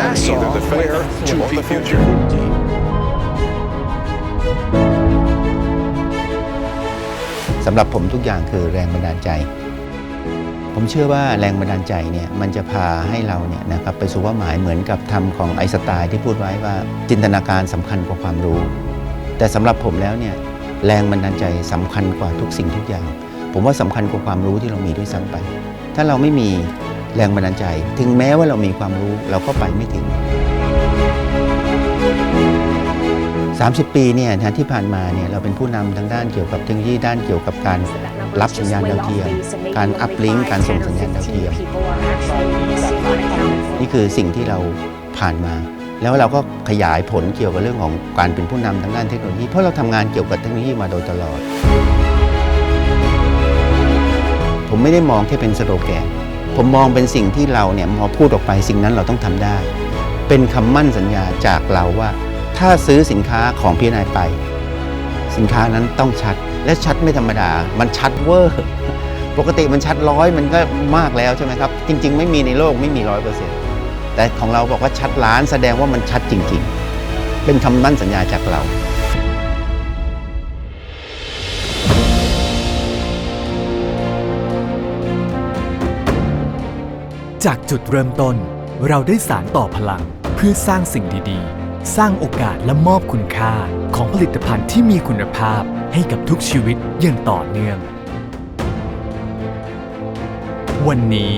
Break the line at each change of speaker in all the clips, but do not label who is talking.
Nassau,
Either the faith
where
or
two
the
people
future.
journey.
สำหรับผมทุกอย่างคือแรงบันดาลใจ ผมเชื่อว่าแรงบันดาลใจเนี่ยมันจะพาให้เราเนี่ยนะครับไปสู่เป้าหมายเหมือนกับธรรมของไอน์สไตล์ที่พูดไว้ว่าจินตนาการสำคัญกว่าความรู้ แต่สำหรับผมแล้วเนี่ยแรงบันดาลใจสำคัญกว่าทุกสิ่งทุกอย่าง ผมว่าสำคัญกว่าความรู้ที่เรามีด้วยซ้ำไป ถ้าเราไม่มี แรงบันดาลใจ ถึงแม้ว่าเรามีความรู้เราก็ไปไม่ถึง 30 ปีเนี่ยนะที่ผ่านมาเนี่ยเราเป็นผู้นำทางด้านเกี่ยวกับเทคโนโลยีด้านเกี่ยวกับการรับสัญญาณดาวเทียม การอัพลิงก์การส่งสัญญาณดาวเทียม นี่คือสิ่งที่เราผ่านมา แล้วเราก็ขยายผลเกี่ยวกับเรื่องของการเป็นผู้นำทางด้านเทคโนโลยี เพราะเราทำงานเกี่ยวกับเทคโนโลยีมาโดยตลอด ผมไม่ได้มองแค่เป็นสโลแกน ผมมองเป็นสิ่งที่เราเนี่ยพอพูดออกไปสิ่งนั้นเราต้องทำได้ เป็นคำมั่นสัญญาจากเราว่า ถ้าซื้อสินค้าของพี่นายไป สินค้านั้นต้องชัดและชัดไม่ธรรมดา มันชัดเวอร์ปกติมันชัดร้อยมันก็มากแล้วใช่ไหมครับ จริง ๆ ไม่มีในโลกไม่มีร้อยเปอร์เซ็นต์แต่ของเราบอกว่าชัดล้านแสดงว่ามันชัดจริง ๆ เป็นคำมั่นสัญญาจากเรา
จากจุดเริ่มต้น เราได้สารต่อพลังเพื่อสร้างสิ่งดีๆ สร้างโอกาสและมอบคุณค่าของผลิตภัณฑ์ที่มีคุณภาพให้กับทุกชีวิตอย่างต่อเนื่อง วันนี้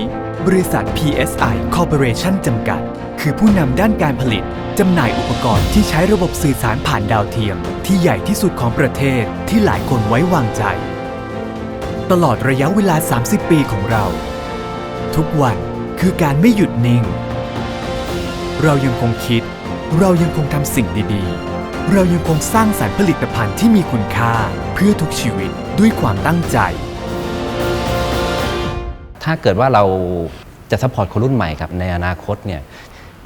บริษัท PSI Corporation จำกัด คือผู้นำด้านการผลิตจำหน่ายอุปกรณ์ที่ใช้ระบบสื่อสารผ่านดาวเทียม ที่ใหญ่ที่สุดของประเทศที่หลายคนไว้วางใจ ตลอดระยะเวลา 30 ปีของเรา ทุกวัน คือการไม่หยุดนิ่ง เรายังคงคิด เรายังคงทำสิ่งดีๆ เรายังคงสร้างสรรค์ผลิตภัณฑ์ที่มีคุณค่าเพื่อทุกชีวิตด้วยความตั้งใจ
ถ้าเกิดว่าเราจะซัพพอร์ตคนรุ่นใหม่ครับในอนาคตเนี่ย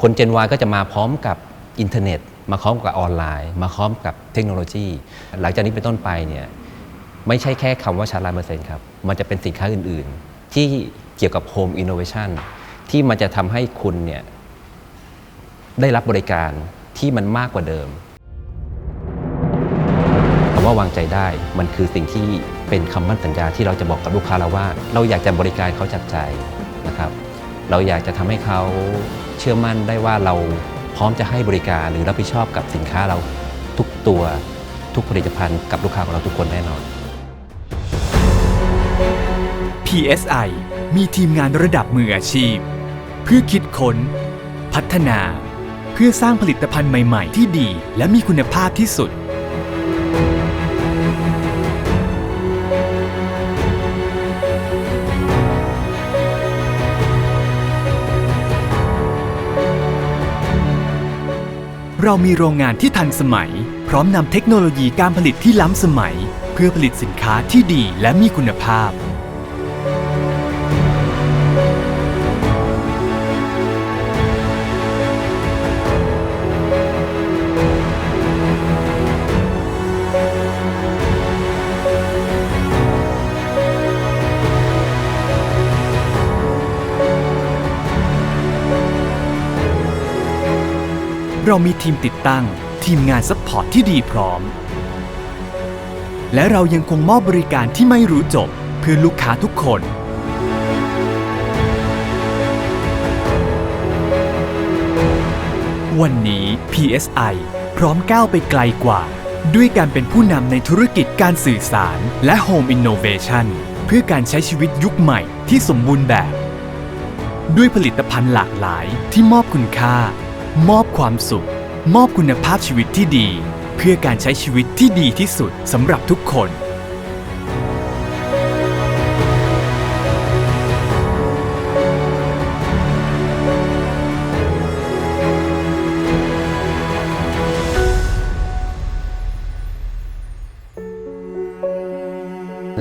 คนเจน Y ก็จะมาพร้อมกับอินเทอร์เน็ต มาพร้อมกับออนไลน์ มาพร้อมกับเทคโนโลยี หลังจากนี้เป็นต้นไปเนี่ยไม่ใช่แค่คำว่าชาร์จร้อยเปอร์เซ็นต์ครับ มันจะเป็นสินค้าอื่น ๆ ที่เกี่ยวกับโฮมอินโนเวชัน ที่มันจะทำให้คุณเนี่ยได้รับบริการที่มันมากกว่าเดิมคำว่าวางใจได้มันคือสิ่งที่เป็นคำมั่นสัญญาที่เราจะบอกกับลูกค้าเราว่า เราอยากจะบริการเขาจากใจนะครับ เราอยากจะทำให้เขาเชื่อมั่นได้ว่าเราพร้อมจะให้บริการหรือรับผิดชอบกับสินค้าเราทุกตัวทุกผลิตภัณฑ์กับลูกค้าของเราทุกคนแน่นอน
PSI มีทีมงานระดับมืออาชีพ เพื่อคิดค้น พัฒนา เพื่อสร้างผลิตภัณฑ์ใหม่ ๆ ที่ดีและมีคุณภาพที่สุด เรามีโรงงานที่ทันสมัย พร้อมนำเทคโนโลยีการผลิตที่ล้ำสมัย เพื่อผลิตสินค้าที่ดีและมีคุณภาพ เรามีทีมติดตั้ง ทีมงานซัพพอร์ตที่ดีพร้อม และเรายังคงมอบบริการที่ไม่รู้จบ เพื่อลูกค้าทุกคน วันนี้ PSI พร้อมก้าวไปไกลกว่า ด้วยการเป็นผู้นำในธุรกิจการสื่อสารและ Home Innovation เพื่อการใช้ชีวิตยุคใหม่ที่สมบูรณ์แบบ ด้วยผลิตภัณฑ์หลากหลายที่มอบคุณค่า มอบความสุข มอบคุณภาพชีวิตที่ดี เพื่อการใช้ชีวิตที่ดีที่สุดสำหรับทุกคน
เ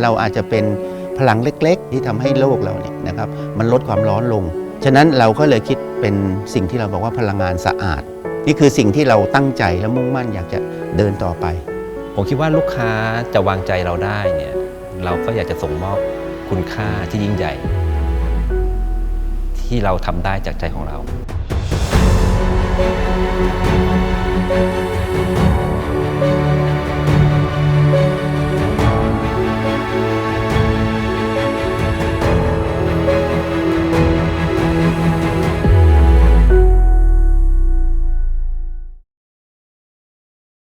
ราอาจจะเป็นพลังเล็ก ๆ ที่ทำให้โลกเราเนี่ยนะครับ มันลดความร้อนลง ฉะนั้นเราก็เลยคิดเป็นสิ่งที่เราบอกว่าพลังงานสะอาด นี่คือสิ่งที่เราตั้งใจและมุ่งมั่นอยากจะเดินต่อไป
ผมคิดว่าลูกค้าจะวางใจเราได้เนี่ยเราก็อยากจะส่งมอบคุณค่าที่ยิ่งใหญ่ ที่เราทำได้จากใจของเรา